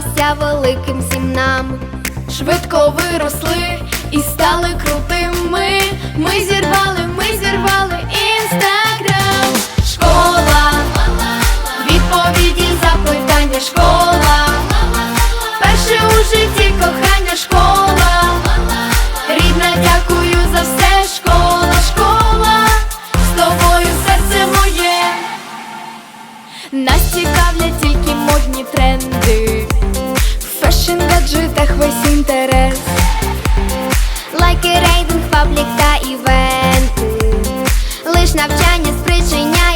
здавався великим всім нам. Швидко виросли і стали крутими. Ми зірвали, ми зірвали інстаграм. Школа, відповіді, запитання, школа. Перше у житті кохання школа. Рідна, дякую за все, школа, школа. З тобою серце моє. Нас цікавлять тільки модні тренди. В гаджетах весь інтерес. Лайки, рейтинг, паблік та івенти. Лиш навчання спричиняє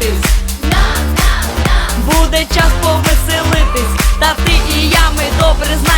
досить. Буде час повеселитись. Та ти і я ми добре знаємо.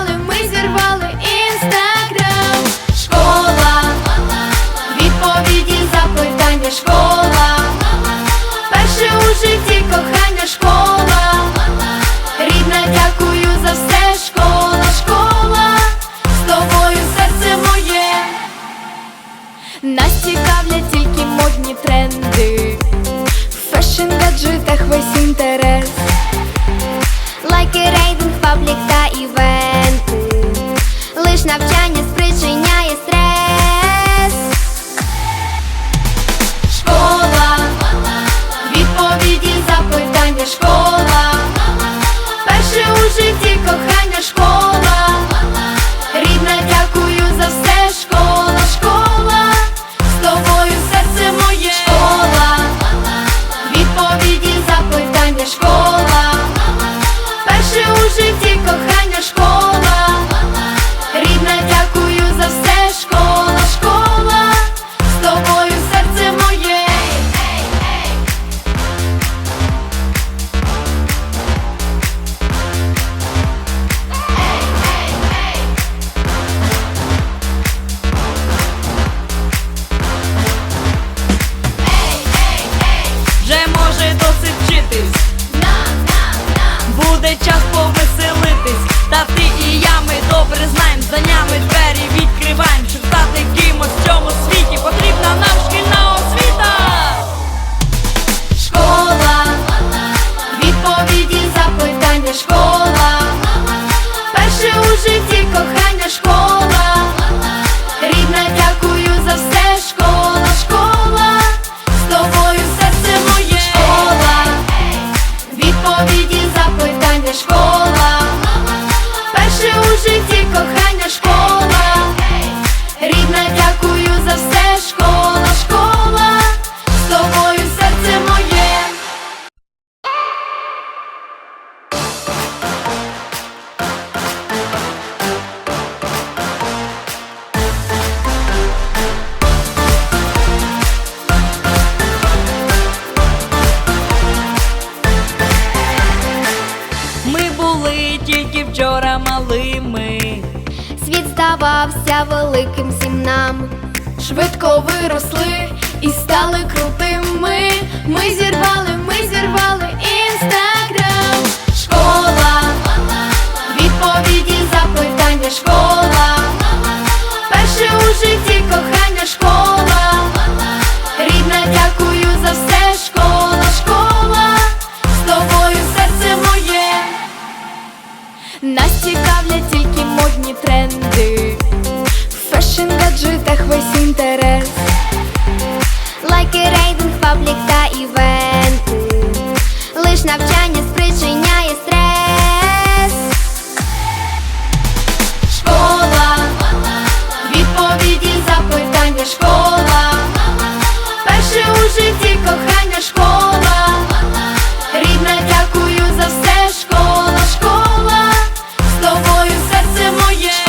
фешн гаджетах весь інтерес. Лайки, рейтинг, паблік та івенти. Лиш навчання спричиняє they just won't були вчора малими. Світ здавався великим всім нам. Швидко виросли і стали крутими. Ми зірвали, ми зірвали інстаграм